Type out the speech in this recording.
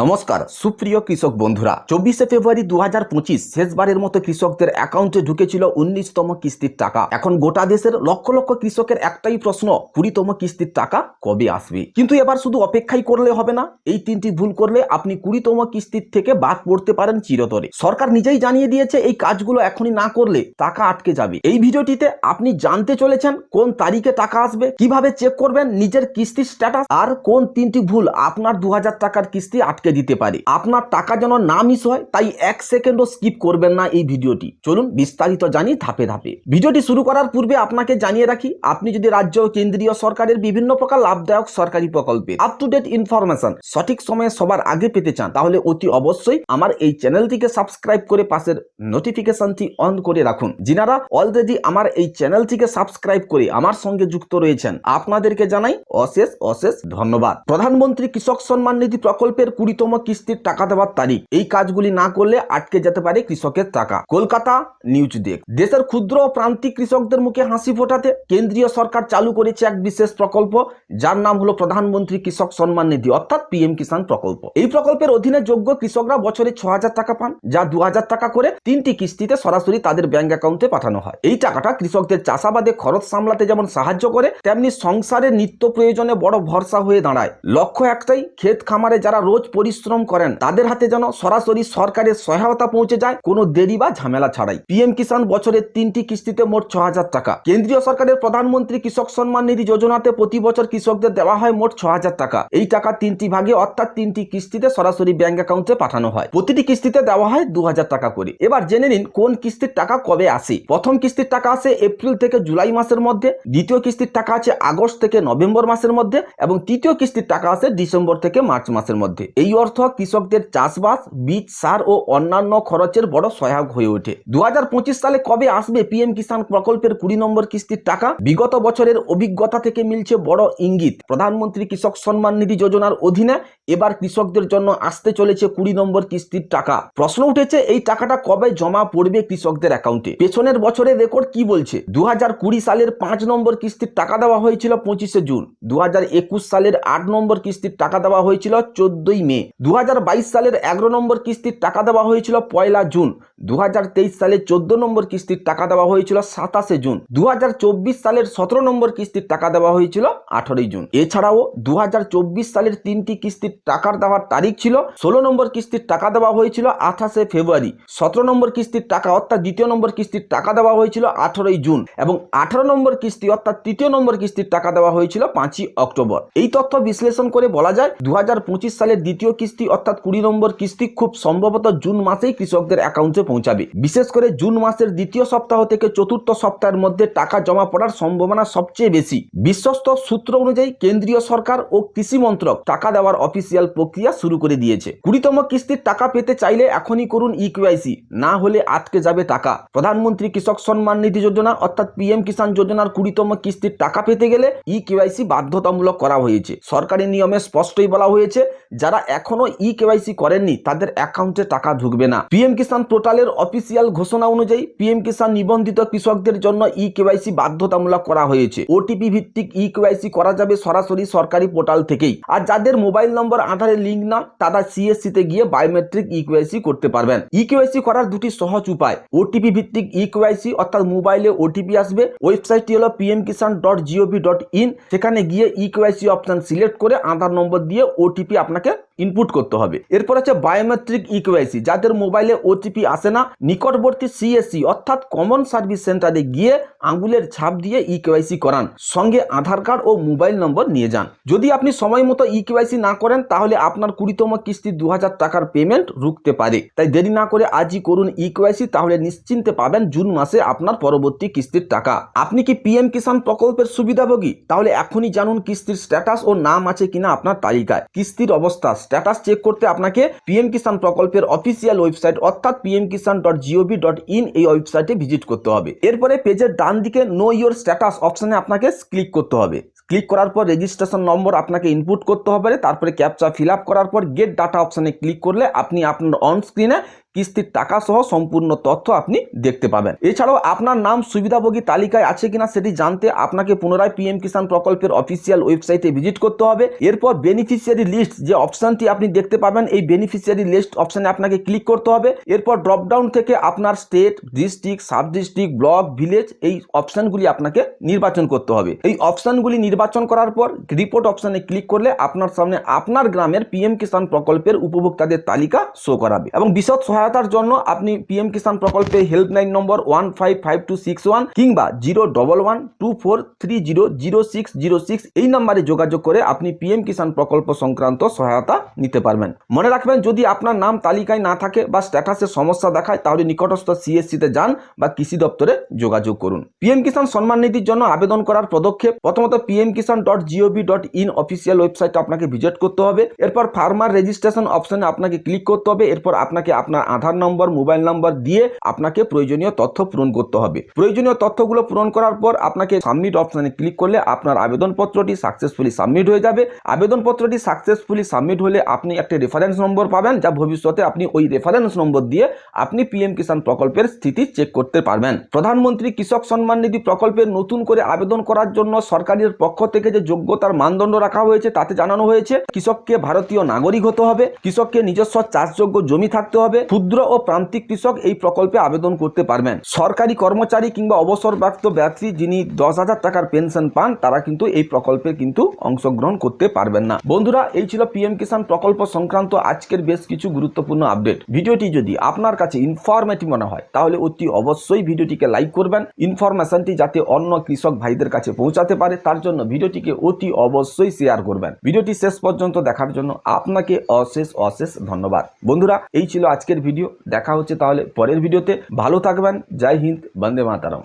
নমস্কার, সুপ্রিয় কৃষক বন্ধুরা। চব্বিশে ফেব্রুয়ারি দু হাজার পঁচিশ, শেষবারের মতো কৃষকদের অ্যাকাউন্টে ঢুকেছিল উনিশতম কিস্তির টাকা। এখন গোটা দেশের লক্ষ লক্ষ কৃষকের একটাই প্রশ্ন, কুড়িতম কিস্তির টাকা কবে আসবে? কিন্তু এবার শুধু অপেক্ষাই করলে হবে না, এই তিনটি ভুল করলে আপনি কুড়িতম কিস্তির থেকে বাদ পড়তে পারেন চিরতরে। সরকার নিজেই জানিয়ে দিয়েছে, এই কাজগুলো এখনই না করলে টাকা আটকে যাবে। এই ভিডিওটিতে আপনি জানতে চলেছেন, কোন তারিখে টাকা আসবে, কীভাবে চেক করবেন নিজের কিস্তির স্ট্যাটাস আর কোন তিনটি ভুল আপনার দু হাজার টাকার কিস্তি আটকে দিতে পারে। আপনার টাকা যেন না মিস হয়, তাই এক সেকেন্ডও স্কিপ করবেন না এই ভিডিওটি। চলুন বিস্তারিত জানি ধাপে ধাপে। ভিডিওটি শুরু করার পূর্বে আপনাকে জানিয়ে রাখি, আপনি যদি রাজ্য ও কেন্দ্রীয় সরকারের বিভিন্ন প্রকার লাভদায়ক সরকারি প্রকল্পে আপ টু ডেট ইনফরমেশন সঠিক সময়ে সবার আগে পেতে চান, তাহলে অতি অবশ্যই আমার এই চ্যানেলটিকে সাবস্ক্রাইব করে পাশের নোটিফিকেশনটি অন করে রাখুন। যিনারা অলরেডি আমার এই চ্যানেলটিকে সাবস্ক্রাইব করে আমার সঙ্গে যুক্ত রয়েছেন, আপনাদেরকে জানাই অশেষ অশেষ ধন্যবাদ। প্রধানমন্ত্রী কৃষক সম্মান নিধি প্রকল্পের কুড়িতম কিস্তির টাকা দেওয়ার তারিখ। এই কাজগুলি না করলে আটকে যেতে পারে কৃষকের টাকা। Kolkata news desk. দেশের ক্ষুদ্র ও প্রান্তিক কৃষকদের মুখে হাসি ফোটাতে কেন্দ্রীয় সরকার চালু করেছে এক বিশেষ প্রকল্প, যার নাম হলো প্রধানমন্ত্রী কৃষক সম্মান নিধি, অর্থাৎ পিএম কিষাণ প্রকল্প। এই প্রকল্পের অধীনে যোগ্য কৃষকরা বছরে ছ হাজার টাকা পান, যা দু হাজার টাকা করে তিনটি কিস্তিতে সরাসরি তাদের ব্যাংক অ্যাকাউন্টে পাঠানো হয়। এই টাকাটা কৃষকদের চাষাবাদে খরচ সামলাতে যেমন সাহায্য করে, তেমনি সংসারের নিত্য প্রয়োজনে বড় ভরসা হয়ে দাঁড়ায়। লক্ষ্য একটাই, ক্ষেত খামারে যারা রোজ পরিশ্রম করেন, তাদের হাতে যেন সরাসরি সরকারের সহায়তা পৌঁছে যায়, কোনো দেরি বা ঝামেলা ছাড়াই। পিএম কিষাণ বছরের তিনটি কিস্তিতে মোট ছ হাজার টাকা। কেন্দ্রীয় সরকারের প্রধানমন্ত্রী কৃষক সম্মান নিধি যোজনাতে প্রতি বছর কৃষকদের দেওয়া হয় মোট ছ হাজার টাকা। এই টাকা তিনটি ভাগে, অর্থাৎ তিনটি কিস্তিতে সরাসরি ব্যাংক অ্যাকাউন্টে পাঠানো হয়। প্রতিটি কিস্তিতে দেওয়া হয় দু হাজার টাকা করে। এবার জেনে নিন, কোন কিস্তির টাকা কবে আসে? প্রথম কিস্তির টাকা আসে এপ্রিল থেকে জুলাই মাসের মধ্যে, দ্বিতীয় কিস্তির টাকা আছে আগস্ট থেকে নভেম্বর মাসের মধ্যে, এবং তৃতীয় কিস্তির টাকা আসে ডিসেম্বর থেকে মার্চ মাসের মধ্যে। এই অর্থ কৃষকদের চাষবাস, বীজ, সার ও অন্যান্য খরচের বড় সহায়ক হয়ে ওঠে। দু হাজার পঁচিশ সালে কবে আসবে পিএম কিষাণ প্রকল্পের কুড়ি নম্বর কিস্তির টাকা? বিগত বছরের অভিজ্ঞতা থেকে মিলছে বড় ইঙ্গিত। প্রধানমন্ত্রী কৃষক সম্মান নিধি যোজনার অধীনে এবার কৃষকদের জন্য আসতে চলেছে কুড়ি নম্বর কিস্তির টাকা। প্রশ্ন উঠেছে, এই টাকাটা কবে জমা পড়বে কৃষকদের অ্যাকাউন্টে? পেছনের বছরের রেকর্ড কি বলছে? দু হাজার কুড়ি সালের পাঁচ নম্বর কিস্তির টাকা দেওয়া হয়েছিল পঁচিশে জুন। দু হাজার একুশ সালের আট নম্বর কিস্তির টাকা দেওয়া হয়েছিল চোদ্দই মে। দু হাজার বাইশ সালের এগারো নম্বর কিস্তির টাকা দেওয়া হয়েছিল পয়লা জুন। দু হাজার তেইশ সালে চোদ্দ নম্বর কিস্তির টাকা দেওয়া হয়েছিল সাতাশে জুন। দু হাজার চব্বিশ সালের সতেরো নম্বর কিস্তির টাকা দেওয়া হয়েছিল আঠারোই জুন। এছাড়াও দু হাজার চব্বিশ সালের তিনটি কিস্তির টাকার দেওয়ার তারিখ ছিল ষোলো নম্বর কিস্তির টাকা দেওয়া হয়েছিল আঠাশে ফেব্রুয়ারি। সতেরো নম্বর কিস্তির টাকা অর্থাৎ দ্বিতীয় নম্বর কিস্তির টাকা দেওয়া হয়েছিল আঠারোই জুন এবং আঠারো নম্বর কিস্তি অর্থাৎ তৃতীয় নম্বর কিস্তির টাকা দেওয়া হয়েছিল পাঁচই অক্টোবর। এই তথ্য বিশ্লেষণ করে বলা যায় দু হাজার পঁচিশ সালের দ্বিতীয় কিস্তি অর্থাৎ কুড়ি নম্বর কিস্তি খুব সম্ভবত জুন মাসেই কৃষকদের অ্যাকাউন্টে পৌঁছাবে। বিশেষ করে জুন মাসের দ্বিতীয় সপ্তাহ থেকে চতুর্থ সপ্তাহের মধ্যে টাকা জমা পড়ার সম্ভাবনা সবচেয়ে বেশি। বিশ্বস্ত সূত্র অনুযায়ী কেন্দ্রীয় সরকার ও কৃষি মন্ত্রক টাকা দেওয়ার অফিসিয়াল প্রক্রিয়া শুরু করে দিয়েছে। কুড়িতম কিস্তির টাকা পেতে চাইলে এখনই করুন ইকিউআইসি না হলে আটকে যাবে টাকা। প্রধানমন্ত্রী কৃষক সম্মান নিধি যোজনা অর্থাৎ পিএম কিষাণ যোজনার কুড়িতম কিস্তির টাকা পেতে গেলে ই কেওয়াইসি বাধ্যতামূলক করা হয়েছে। সরকারি নিয়মে স্পষ্টই বলা হয়েছে, যারা এখনও ই কেওয়াইসি করেননি, তাদের অ্যাকাউন্টে টাকা ঢুকবে না। পিএম কিষাণ পোর্টালের অফিসিয়াল ঘোষণা অনুযায়ী পিএম কিষাণ নিবন্ধিত কৃষকদের জন্য ই কেওয়াইসি বাধ্যতামূলক করা হয়েছে। ওটিপি ভিত্তিক ই কেওয়াইসি করা যাবে সরাসরি সরকারি পোর্টাল থেকেই। আর যাদের মোবাইল নম্বর, আধারের লিঙ্ক না, তারা সিএসসি তে গিয়ে বায়োমেট্রিক ই কেওয়াইসি করতে পারবেন। ই কেওয়াইসি করার দুটি সহজ উপায়। ওটিপি ভিত্তিক ই কেওয়াইসি অর্থাৎ মোবাইলে ওটিপি আসবে। ওয়েবসাইটটি হলো PM Kisan dot gov dot in সেখানে গিয়ে ই কেওয়াইসি অপশন সিলেক্ট করে আধার নম্বর দিয়ে ওটিপি আপনাকে ইনপুট করতে হবে। এরপর আছে বায়োমেট্রিক ই কেওয়াইসি যাদের মোবাইলে ওটিপি আসে না, নিকটবর্তী সিএসসি অর্থাৎ কমন সার্ভিস সেন্টারে গিয়ে আঙ্গুলের ছাপ দিয়ে ই কেওয়াইসি করান, সঙ্গে আধার কার্ড ও মোবাইল নম্বর নিয়ে যান। যদি আপনি সময় মতো ই কেওয়াইসি না করেন, তাহলে আপনার কুড়িতম কিস্তি দু হাজার টাকার পেমেন্ট রুখতে পারে। তাই দেরি না করে আজই করুন ই কেওয়াইসি তাহলে নিশ্চিন্তে পাবেন জুন মাসে আপনার পরবর্তী কিস্তির টাকা। আপনি কি পিএম কিষাণ প্রকল্পের সুবিধাভোগী? তাহলে এখনই জানুন কিস্তির স্ট্যাটাস ও নাম আছে কিনা আপনার তালিকায়। কিস্তির অবস্থা স্ট্যাটাস চেক করতে আপনাকে পিএম কিষাণ প্রকল্পের অফিসিয়াল ওয়েবসাইট অর্থাৎ PM Kisan dot gov dot in এই ওয়েবসাইটে ভিজিট করতে হবে। এরপরে পেজের ডান দিকে নো ইয়োর স্ট্যাটাস অপশানে আপনাকে ক্লিক করতে হবে। ক্লিক করার পর রেজিস্ট্রেশন নম্বর আপনাকে ইনপুট করতে হবে। তারপরে ক্যাপচা ফিল করার পর গেট ডাটা অপশানে ক্লিক করলে আপনি আপনার অন স্ক্রিনে কিস্তির টাকা সহ সম্পূর্ণ তথ্য আপনি দেখতে পাবেন। এছাড়াও আপনার নাম, সুবিধাভোগী তালিকায় আছে কিনা সেটি জানতে আপনাকে পুনরায় পিএম কিষাণ প্রকল্পের অফিসিয়াল ওয়েবসাইটে ভিজিট করতে হবে। এরপর বেনিফিশিয়ারি লিস্ট যে অপশানটি আপনি দেখতে পাবেন, এই বেনিফিশিয়ারি লিস্ট অপশানে আপনাকে ক্লিক করতে হবে। এরপর ড্রপডাউন থেকে আপনার state district sub district block village এই অপশানগুলি আপনাকে নির্বাচন করতে হবে। এই অপশানগুলি নির্বাচন করার পর রিপোর্ট অপশানে ক্লিক করলে আপনার সামনে আপনার গ্রামের পিএম কিষাণ প্রকল্পের উপভোক্তাদের তালিকা শো করাবে এবং বিশদ সহায়তার জন্য আপনি পিএম কিষাণ প্রকল্পে helpline number one five five two six one কিংবা zero double one two four three zero zero six zero six এই নাম্বারে যোগাযোগ করে আপনি পিএম কিষাণ প্রকল্প সংক্রান্ত সহায়তা নিতে পারবেন। মনে রাখবেন, যদি আপনার নাম তালিকায় না থাকে বা স্ট্যাটাসের সমস্যা দেখায়, তাহলে নিকটস্থ সিএসসিতে যান বা কৃষি দপ্তরে যোগাযোগ করুন। পিএম কিষাণ সম্মান নিধির জন্য আবেদন করার পদক্ষেপ, প্রথমত PM Kisan dot gov dot in official website আপনাকে ভিজিট করতে হবে। এরপর ফার্মার রেজিস্ট্রেশন অপশনে আপনাকে ক্লিক করতে হবে। এরপর আপনাকে আপনার আধার নম্বর, মোবাইল নম্বর দিয়ে আপনাকে প্রয়োজনীয় তথ্য পূরণ করতে হবে। প্রয়োজনীয় তথ্যগুলো পূরণ করার পর আপনাকে সাবমিট অপশানে ক্লিক করলে আপনার আবেদনপত্রটি সাকসেসফুলি সাবমিট হয়ে যাবে। আবেদনপত্রটি সাকসেসফুলি সাবমিট হলে আপনি একটি রেফারেন্স নম্বর পাবেন যা ভবিষ্যতে আপনি ওই রেফারেন্স নম্বর দিয়ে আপনি পিএম কিষাণ প্রকল্পের স্থিতি চেক করতে পারবেন। প্রধানমন্ত্রী কৃষক সম্মান নিধি প্রকল্পের নতুন করে আবেদন করার জন্য সরকারের পক্ষ থেকে যে যোগ্যতার মানদণ্ড রাখা হয়েছে তাতে জানানো হয়েছে, কৃষককে ভারতীয় নাগরিক হতে হবে, কৃষককে নিজস্ব চাষযোগ্য জমি থাকতে হবে ক্ষুদ্র ও প্রান্তিক কৃষক এই প্রকল্পে আবেদন করতে পারবেন। সরকারি কর্মচারী কিংবা অবসরপ্রাপ্ত ব্যক্তি যিনি দশ হাজার টাকার পেনশন পান, তারা কিন্তু এই প্রকল্পে কিন্তু অংশগ্রহণ করতে পারবেন না। বন্ধুরা, এই ছিল পিএম কিষাণ প্রকল্প সংক্রান্ত আজকের বেশ কিছু গুরুত্বপূর্ণ আপডেট। ভিডিওটি যদি আপনার কাছে ইনফরমেটিভ মনে হয়, তাহলে অতি অবশ্যই ভিডিওটিকে লাইক করবেন। ইনফরমেশনটি যাতে অন্য কৃষক ভাইদের কাছে পৌঁছাতে পারে, তার জন্য ভিডিওটিকে অতি অবশ্যই শেয়ার করবেন। ভিডিওটি শেষ পর্যন্ত দেখার জন্য আপনাকে অশেষ অশেষ ধন্যবাদ। বন্ধুরা, এই ছিল আজকের ভিডিও দেখা হচ্ছে তাহলে পরের ভিডিওতে ভালো থাকবেন জয় হিন্দ বন্দে মাতারম।